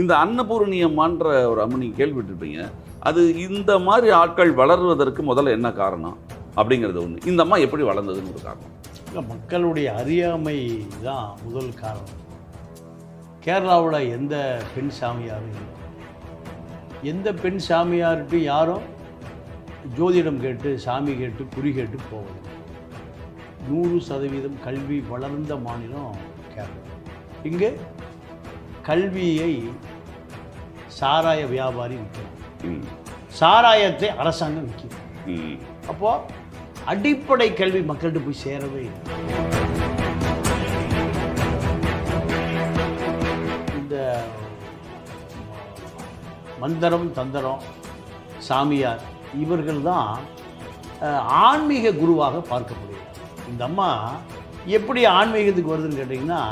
இந்த அன்னபூரணியம்மான்ற ஒரு அம்மனி நீங்கள் கேள்விப்பட்டிருப்பீங்க. அது இந்த மாதிரி ஆட்கள் வளர்வதற்கு முதல்ல என்ன காரணம்? அப்படிங்கிறது ஒன்று இந்த அம்மா எப்படி வளர்ந்ததுன்னு ஒரு காரணம். இல்லை மக்களுடைய அறியாமை தான் முதல் காரணம். கேரளாவில் எந்த பெண் சாமியாரும் இல்லை. எந்த பெண் சாமியார்கிட்டும் யாரும் ஜோதிடம் கேட்டு சாமி கேட்டு குறி கேட்டு போவது நூறு சதவீதம் கல்வி வளர்ந்த மாநிலம் கேரளா. இங்கே கல்வியை சாராய வியாபாரி விற்கிறான் சாராயத்தை அரசாங்கம் விற்கிது. ம். அப்போது அடிப்படை கல்வி மக்கள்கிட்ட போய் சேரவே இல்லை. இந்த மந்திரம் தந்திரம் சாமியார் இவர்கள் தான் ஆன்மீக குருவாக பார்க்கப்படுகிறார். இந்த அம்மா எப்படி ஆன்மீகத்துக்கு வருதுன்னு கேட்டிங்கன்னா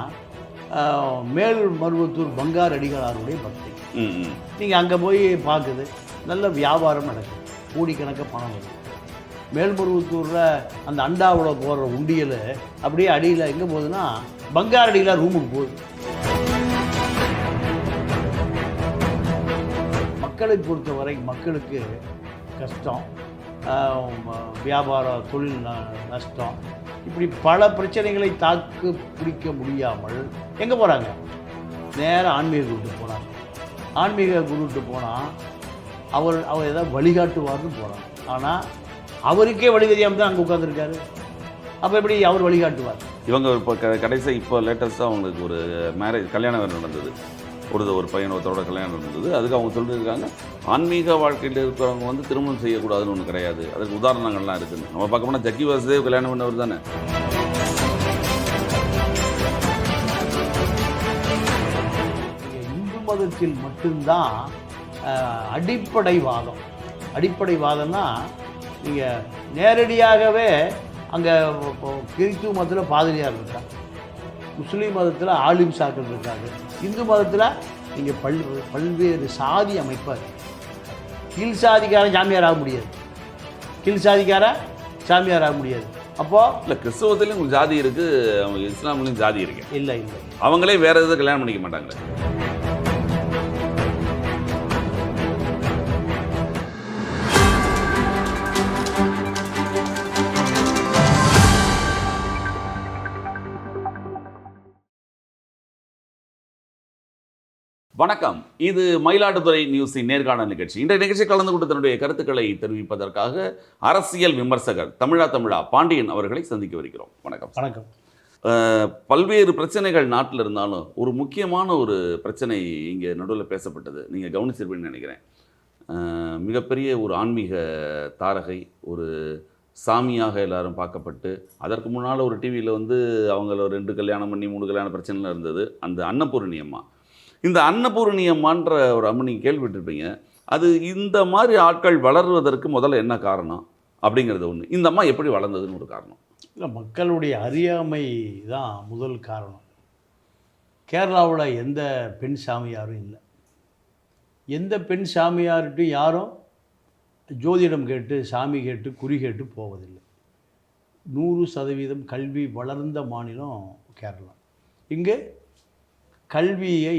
மேல் மருவத்தூர் பங்கார் அடிகளாருடைய பக்தி. நீங்கள் அங்கே போய் பார்க்குது நல்ல வியாபாரம் நடக்குது கோடிக்கணக்க பணம் வருது மேல்மருவத்தூரில் அந்த அண்டாவில் போடுற உண்டியல் அப்படியே அடியில் எங்கே போகுதுன்னா பங்கார் அடியில் ரூமுக்கு போகுது. மக்களை பொறுத்தவரை மக்களுக்கு கஷ்டம். வியாபார தொழில் நஷ்டம். இப்படி பல பிரச்சனைகளை தாக்கு பிடிக்க முடியாமல் எங்கே போகிறாங்க நேராக ஆன்மீக குருட்டு போகிறாங்க ஆன்மீக குருட்டு போனால் அவர் அவர் ஏதாவது வழிகாட்டுவார்னு போகிறாங்க ஆனால் அவருக்கே வழி தெரியாமல் தான் அங்கே உட்காந்துருக்காரு அப்போ எப்படி அவர் வழிகாட்டுவார்? இவங்க இப்போ க கடைசி இப்போ லேட்டஸ்ட்டாக அவங்களுக்கு ஒரு மேரேஜ் கல்யாணம் வேறு நடந்தது. ஒரு ஒரு பையன் ஒருத்தரோட கல்யாணம் நடந்தது. அதுக்கு அவங்க சொல்லியிருக்காங்க ஆன்மீக வாழ்க்கையில் இருக்கிறவங்க வந்து திருமணம் செய்யக்கூடாதுன்னு ஒன்று கிடையாது. அதுக்கு உதாரணங்கள்லாம் இருக்குது நம்ம பார்க்க போனால் ஜக்கி வாசுதேவ் கல்யாணம் பண்ணவர் தானே? இந்து மதத்தில் மட்டும்தான் அடிப்படை வாதம் அடிப்படை வாதம்னா நீங்கள் நேரடியாகவே அங்கே கிறிஸ்துவ மதத்தில் பாதிரியார் இருக்காங்க முஸ்லீம் மதத்தில் ஆலிம் சாக்கள் இருக்காங்க. இந்து மதத்தில் நீங்கள் பல் பல்வேறு சாதி அமைப்பாக இருக்கு கீழ் சாதிக்காரன் சாமியார் ஆக முடியாது. கீழ் சாதிக்காரன் சாமியார் ஆக முடியாது. அப்போது இல்லை கிறிஸ்தவத்துலேயும் ஒரு ஜாதி இருக்குது இஸ்லாம்லேயும் ஜாதி இருக்கு. இல்லை இல்லை. அவங்களே வேற எதுவும் கல்யாணம் பண்ணிக்க மாட்டாங்களே. வணக்கம். இது மயிலாடுதுறை நியூஸின் நேர்காணல் நிகழ்ச்சி. இன்றைய நிகழ்ச்சி கலந்து கொண்டு தன்னுடைய கருத்துக்களை தெரிவிப்பதற்காக அரசியல் விமர்சகர் தமிழா தமிழா பாண்டியன் அவர்களை சந்திக்க வருகிறோம். வணக்கம். வணக்கம். பல்வேறு பிரச்சனைகள் நாட்டில் இருந்தாலும் ஒரு முக்கியமான ஒரு பிரச்சனை இங்கே நடுவில் பேசப்பட்டது. நீங்கள் கவனிச்சிருப்பீங்கன்னு நினைக்கிறேன். மிகப்பெரிய ஒரு ஆன்மீக தாரகை ஒரு சாமியாக எல்லாரும் பார்க்கப்பட்டு அதற்கு முன்னால் ஒரு டிவியில் வந்து அவங்கள ரெண்டு கல்யாணம் பண்ணி மூணு கல்யாண பிரச்சனைலாம் இருந்தது. அந்த அன்னபூரணி அம்மா. இந்த அன்னபூரணியம்மான்ற ஒரு அம்மா நீங்கள் கேள்விப்பட்டிருப்பீங்க. அது இந்த மாதிரி ஆட்கள் வளர்வதற்கு முதல்ல என்ன காரணம்? அப்படிங்கிறது ஒன்று இந்த அம்மா எப்படி வளர்ந்ததுன்னு ஒரு காரணம். இல்லை மக்களுடைய அறியாமை தான் முதல் காரணம். கேரளாவில் எந்த பெண் சாமியாரும் இல்லை. எந்த பெண் சாமியார்கிட்டும் யாரும் ஜோதிடம் கேட்டு சாமி கேட்டு குறி கேட்டு போவதில்லை. நூறு சதவீதம் கல்வி வளர்ந்த மாநிலம் கேரளா. இங்கே கல்வியை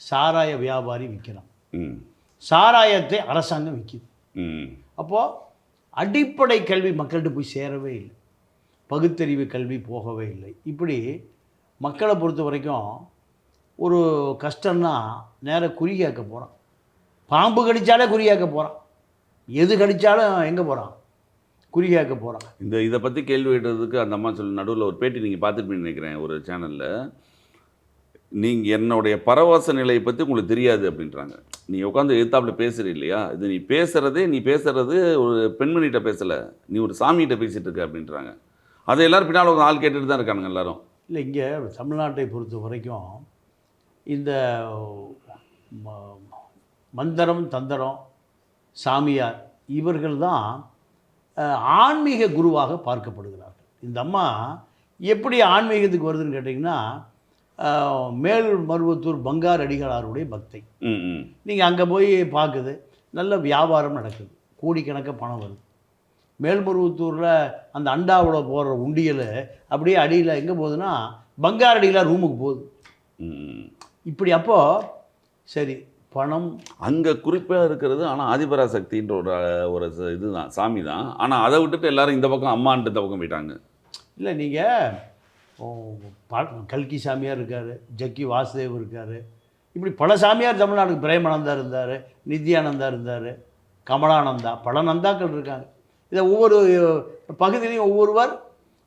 சாராய வியாபாரி விற்கிறான் சாராயத்தை அரசாங்கம் விற்கிது. அப்போது அடிப்படை கல்வி மக்கள்கிட்ட போய் சேரவே இல்லை. பகுத்தறிவு கல்வி போகவே இல்லை. இப்படி மக்களை பொறுத்த வரைக்கும் ஒரு கஷ்டம்னா நேராக குறி கேட்க போகிறான் பாம்பு கடித்தாலே குறி கேட்க போகிறான் எது கடித்தாலும் எங்கே போகிறான் குறி கேட்க போகிறான் இந்த இதை பற்றி கேள்வி கேட்டதுக்கு அந்த அம்மா சொல்லி நடுவில் ஒரு பேட்டி நீங்கள் பார்த்துருப்பீங்கன்னு நினைக்கிறேன் ஒரு சேனலில் நீங்கள் என்னுடைய பரவச நிலையை பற்றி உங்களுக்கு தெரியாது அப்படின்றாங்க. நீ உட்காந்து எதிர்த்தாப்புல பேசுகிற இல்லையா? இது நீ பேசுகிறதே நீ பேசுகிறது ஒரு பெண்மணிகிட்ட பேசலை. நீ ஒரு சாமிகிட்ட பேசிகிட்டு இருக்க அப்படின்றாங்க. அதை எல்லோரும் பின்னால் ஒரு ஆள் கேட்டுட்டு தான் இருக்கானுங்க எல்லாரும். இல்லை இங்கே தமிழ்நாட்டை பொறுத்த வரைக்கும் இந்த மந்திரம் தந்திரம் சாமியார் இவர்கள் தான் ஆன்மீக குருவாக பார்க்கப்படுகிறார்கள். இந்த அம்மா எப்படி ஆன்மீகத்துக்கு வருதுன்னு கேட்டிங்கன்னா அஹ், மேல் மருவத்தூர் பங்கார் அடிகளாருடைய பக்தை. நீங்கள் அங்கே போய் பார்க்குது நல்ல வியாபாரம் நடக்குது. கோடிக்கணக்க பணம் வருது. மேல்மருவத்தூரில் அந்த அண்டாவில் போடுற உண்டியல் அப்படியே அடியில் எங்கே போகுதுன்னா பங்கார் அடியில் ரூமுக்கு போகுது. இப்படி அப்போது சரி பணம். அங்கே குறிப்பாக இருக்கிறது ஆனால் ஆதிபராசக்தின்ற ஒரு ஒரு இதுதான் சாமி தான் ஆனால் அதை விட்டுட்டு எல்லாரும் இந்த பக்கம் அம்மான்ட்டு இந்த பக்கம் போயிட்டாங்க. இல்லை நீங்கள் கல்கி சாமியார் இருக்கார் ஜக்கி வாசுதேவ் இருக்கார். இப்படி பல சாமியார் தமிழ்நாடுக்கு பிரேமானந்தா இருந்தார் நித்யானந்தா இருந்தார் கமலானந்தா பல நந்தாக்கள் இருக்காங்க. இதை ஒவ்வொரு பகுதியிலையும் ஒவ்வொருவர்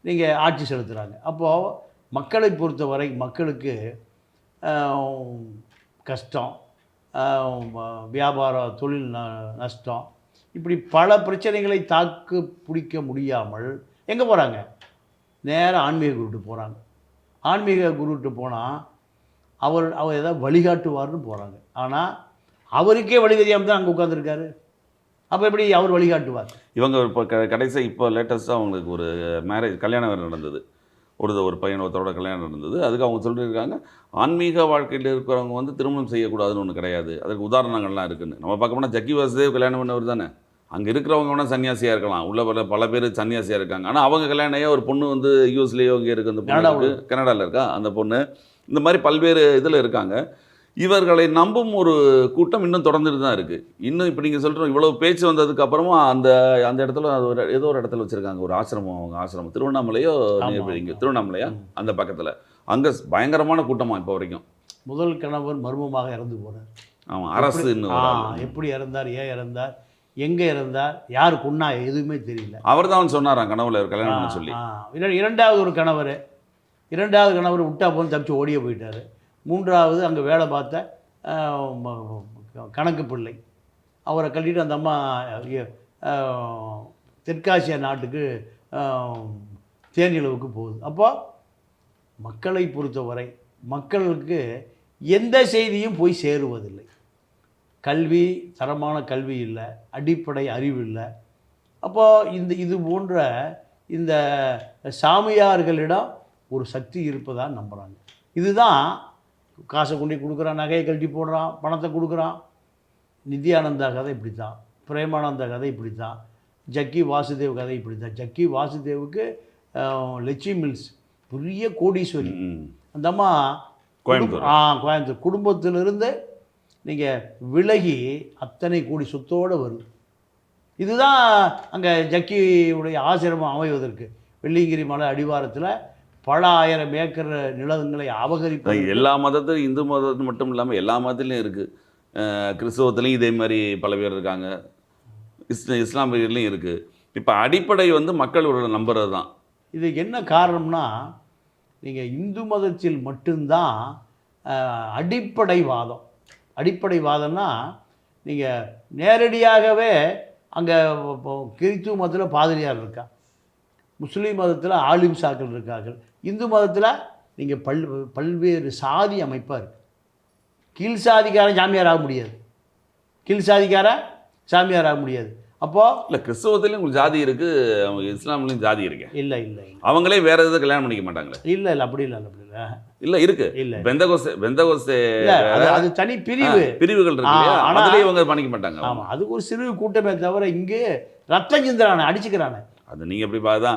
நீங்கள் ஆட்சி செலுத்துகிறாங்க அப்போது மக்களை பொறுத்தவரை மக்களுக்கு கஷ்டம் வியாபாரம் வியாபார தொழில் ந- நஷ்டம் இப்படி பல பிரச்சனைகளை தாக்கு பிடிக்க முடியாமல் எங்கே போகிறாங்க நேராக ஆன்மீக குருட்டு போகிறாங்க ஆன்மீக குருட்டு போனால் அவர் அவர் ஏதாவது வழிகாட்டுவார்னு போகிறாங்க ஆனால் அவருக்கே வழி தெரியாமல் தான் அங்கே உட்காந்துருக்காரு அப்போ எப்படி அவர் வழிகாட்டுவார்? இவங்க இப்போ க கடைசி இப்போ லேட்டஸ்ட்டாக அவங்களுக்கு ஒரு மேரேஜ் கல்யாணம் வேறு நடந்தது. ஒரு ஒரு பையன் ஒருத்தரோட கல்யாணம் நடந்தது. அதுக்கு அவங்க சொல்லியிருக்காங்க ஆன்மீக வாழ்க்கையில் இருக்கிறவங்க வந்து திருமணம் செய்யக்கூடாதுன்னு ஒன்று கிடையாது. அதுக்கு உதாரணங்கள்லாம் இருக்குன்னு. நம்ம பார்க்க போனால் ஜக்கி வாசுதேவ் கல்யாணம் பண்ணவர் தானே அங்கே இருக்கிறவங்க வேணால் சன்னியாசியாக இருக்கலாம். உள்ள பல பல பேர் சன்னியாசியாக இருக்காங்க. ஆனால் அவங்க கல்யாணம் ஒரு பொண்ணு வந்து யூஎஸ்லேயோ இங்கே இருக்கு அந்த பொண்ணு கனடாவுல. இருக்கு. அந்த பொண்ணு. இந்த மாதிரி பல்வேறு இதில் இருக்காங்க. இவர்களை நம்பும் ஒரு கூட்டம் இன்னும் தொடர்ந்துட்டு தான் இருக்குது இன்னும் இப்போ நீங்கள் சொல்கிறோம் இவ்வளவு பேச்சு வந்ததுக்கு அப்புறமா அந்த அந்த இடத்துல அது ஒரு ஏதோ ஒரு இடத்துல வச்சுருக்காங்க. ஒரு ஆசிரமம் அவங்க ஆசிரமம். திருவண்ணாமலையோ இங்க. திருவண்ணாமலையா. அந்த பக்கத்தில். அங்கே பயங்கரமான கூட்டமா இப்போ வரைக்கும். முதல் கணவர் மர்மமாக இறந்து போகிறார் ஆமாம் ஒரு ஆளு. எப்படி இறந்தார் ஏன் இறந்தார்? எங்கே இறந்தார் யார் கொன்னா எதுவுமே தெரியல. அவர் தான் சொன்னாராம் கனவுல கல்யாணம் சொல்லி. இரண்டாவது ஒரு கணவர். இரண்டாவது கணவர் விட்டா போன்னு தப்பிச்சு ஓடியே போயிட்டார். மூன்றாவது அங்கே வேலை பார்த்த கணக்கு பிள்ளை. அவரை கட்டிட்டு அந்த அம்மா தெற்காசியா நாட்டுக்கு தேனிலவுக்கு போகுது. அப்போ மக்களை பொறுத்தவரை மக்களுக்கு எந்த செய்தியும் போய் சேருவதில்லை. கல்வி தரமான கல்வி இல்லை அடிப்படை அறிவு இல்லை. அப்போ இந்த இது போன்ற இந்த சாமியார்களிடம் ஒரு சக்தி இருப்பதாக நம்புகிறாங்க இதுதான் காசை கொண்டு கொடுக்குறான் நகையை கழட்டி போடுறான் பணத்தை கொடுக்குறான். நித்யானந்தா கதை இப்படி தான் பிரேமானந்தா கதை இப்படி தான் ஜக்கி வாசுதேவ் கதை இப்படி தான் ஜக்கி வாசுதேவுக்கு லட்சுமி மில்ஸ் பெரிய கோடீஸ்வரி. ம். அந்த அம்மா கோயம்புத்தூர். ஆ கோயம்புத்தூர். குடும்பத்திலிருந்து நீங்கள் விலகி அத்தனை கோடி சொத்தோடு வருது இதுதான் அங்கே ஜக்கியுடைய ஆசிரமம் அமைவதற்கு. வெள்ளியங்கிரி மலை அடிவாரத்தில் பல ஆயிரம் ஏக்கர் நிலங்களை அபகரிப்பு எல்லா மதத்தும் இந்து மதத்து மட்டும் இல்லாமல் எல்லா மதத்துலையும் இருக்குது கிறிஸ்தவத்துலேயும் இதே மாதிரி பல பேர் இருக்காங்க. இஸ் இஸ்லாமியர்லேயும் இருக்குது இப்போ அடிப்படை வந்து மக்கள் ஒரு நம்புறது தான். இது என்ன காரணம்னா நீங்கள் இந்து மதத்தில் மட்டும்தான் அஹ், அடிப்படை வாதம்னா நீங்கள் நேரடியாகவே அங்கே கிறித்துவ மதத்தில் பாதிரியார் இருக்கா? முஸ்லீம் மதத்தில் ஆலிம் சாக்கள் இருக்கார்கள். இந்து மதத்தில் நீங்கள் பல் பல்வேறு சாதி அமைப்பாக இருக்குது கீழ் சாதிக்காரன் ஜாமியார் ஆக முடியாது. கீழ் சாதிக்காரன் சாமியார் ஆக முடியாது. அப்போது இல்லை கிறிஸ்தவத்துலேயும் உங்களுக்கு ஜாதி இருக்குது இஸ்லாம்லேயும் ஜாதி இருக்கு. இல்லை இல்லை அவங்களே வேற எதுவும் கல்யாணம் பண்ணிக்க மாட்டாங்களே. இல்லை இல்லை அப்படி இல்லை அப்படி இல்லை. இல்லை இருக்கு. இல்லை பெந்தகோஸ்தே இல்லை அது தனி பிரிவு. பிரிவுகள் இருக்கு அதுலேயே இவங்க பண்ணிக்க மாட்டாங்க. ஆமாம் அது ஒரு சிறு கூட்டமே தவிர இங்கே ரத்தம் சிந்துறானே அடிச்சுக்கிறானே. அது நீங்கள் எப்படி பார்த்தா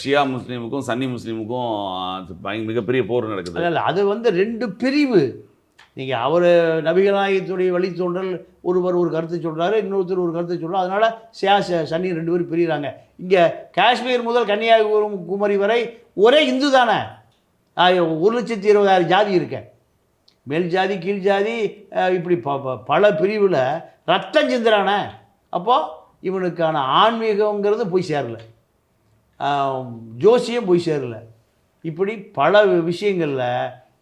ஷியா முஸ்லீமுக்கும் சன்னி முஸ்லீமுக்கும் மிகப்பெரிய போர் நடக்குது. இல்ல அது வந்து ரெண்டு பிரிவு. நீங்கள் அவர் நபிகநாயகத்துடைய வழித்தோன்றல் ஒருவர் ஒரு கருத்து சொல்கிறாரு இன்னொருத்தர் ஒரு கருத்து சொல்கிறார் அதனால் சியா சன்னி ரெண்டு பேரும் பிரிகிறாங்க இங்கே காஷ்மீர் முதல் கன்னியாகுமரி வரை ஒரே இந்து தானே. ஒரு லட்சத்தி இருபதாயிரம் ஜாதி இருக்கேன் மேல் ஜாதி கீழ் ஜாதி இப்படி ப பல பிரிவில் ரத்தம் சிந்திரானே அப்போது இவனுக்கான ஆன்மீகங்கிறது போய் சேரல. ஜோசியம் போய் சேரல. இப்படி பல விஷயங்களில்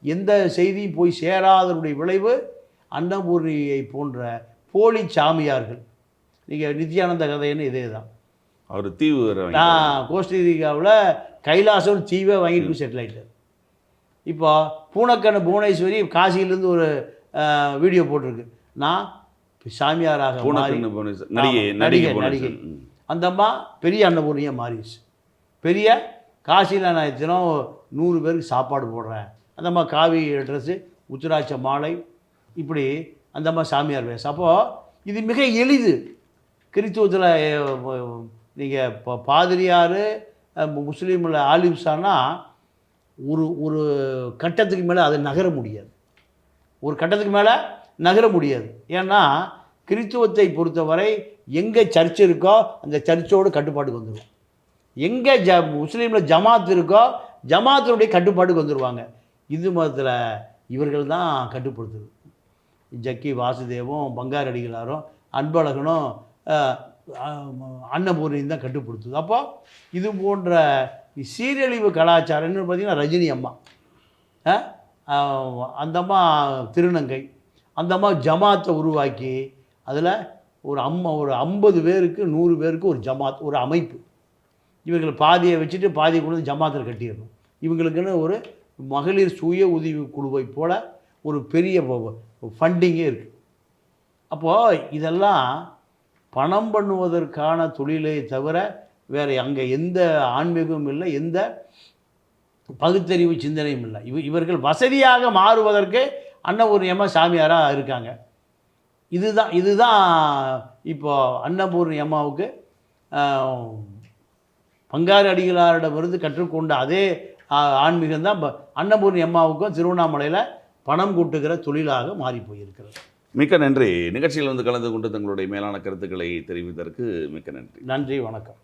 எந்த செய்தியும் போய் சேராதனுடைய விளைவு அன்னபூர்ணியை போன்ற போலி சாமியார்கள். நீங்கள் நித்யானந்த கதைன்னு இதே தான். அவர் தீவு நான் கோஸ்டரிக்காவில் கைலாசம் தீவே வாங்கிட்டு போய் செட்டில் ஆகிட்டார் இப்போ பூனக்கண்ணு புவனேஸ்வரி காசியிலேருந்து ஒரு வீடியோ போட்டிருக்கு. நான் சாமியாராக நடிகை நடிகை நடிகை. அந்த அம்மா பெரிய அன்னபூர்ணியாக மாறிடுச்சு. பெரிய காசியில் நான் தினம் நூறு பேருக்கு சாப்பாடு போடுறேன். அந்த மாதிரி காவி ட்ரெஸ்ஸு உத்திராட்ச மாலை இப்படி அந்த மாதிரி சாமியார் வேஷம். அப்போது இது மிக எளிது. கிறித்துவத்தில் நீங்கள் இப்போ பாதிரியார் முஸ்லீமில் ஆலிம்ஸானா ஒரு ஒரு கட்டத்துக்கு மேலே அதை நகர முடியாது. ஒரு கட்டத்துக்கு மேலே நகர முடியாது. ஏன்னா கிறித்துவத்தை பொறுத்தவரை எங்கே சர்ச் இருக்கோ அந்த சர்ச்சோடு கட்டுப்பாட்டுக்கு வந்துடும் எங்கே ஜ முஸ்லீமில் ஜமாத் இருக்கோ ஜமாத்தினுடைய கட்டுப்பாட்டுக்கு வந்துடுவாங்க இந்து மதத்தில் இவர்கள் தான் கட்டுப்படுத்துது. ஜக்கி வாசுதேவும் பங்கார் அடிகளாரும் அன்பழகனும் அன்னபூர்ணியும் தான் கட்டுப்படுத்துது. அப்போ இது போன்ற சீரழிவு கலாச்சாரம் இன்னும் பார்த்தீங்கன்னா ரஜினி அம்மா. அந்த அம்மா திருநங்கை அந்த அம்மா ஜமாத்தை உருவாக்கி அதில் ஒரு அம்மா ஒரு ஐம்பது பேருக்கு நூறு பேருக்கு ஒரு ஜமாத் ஒரு அமைப்பு. இவர்கள் பாதியை வச்சுட்டு பாதியை கொண்டு வந்து ஜமாத்தில் கட்டிடணும். இவங்களுக்குன்னு ஒரு மகளிர் சுய உதவி குழுவை போல ஒரு பெரிய ஃபண்டிங்கே இருக்குது அப்போது இதெல்லாம் பணம் பண்ணுவதற்கான தொழிலை தவிர வேறு அங்கே எந்த ஆன்மீகமும் இல்லை எந்த பகுத்தறிவு சிந்தனையும் இல்லை. இவ இவர்கள் வசதியாக மாறுவதற்கு அன்னபூர்ணியம்மா சாமியாராக இருக்காங்க. இதுதான் இதுதான் இப்போ அன்னபூர்ணி அம்மாவுக்கு பங்காறு பங்காரு அடிகளாரிடமிருந்து கற்றுக்கொண்ட அதே ஆன்மீகம் தான் அன்னபூர்ணி அம்மாவுக்கும் திருவண்ணாமலையில் பணம் கூட்டுகிற தொழிலாக மாறி போயிருக்கிறது. மிக்க நன்றி. நிகழ்ச்சியில் வந்து கலந்து கொண்டு தங்களுடைய மேலான கருத்துக்களை தெரிவித்ததற்கு மிக்க நன்றி. நன்றி வணக்கம்.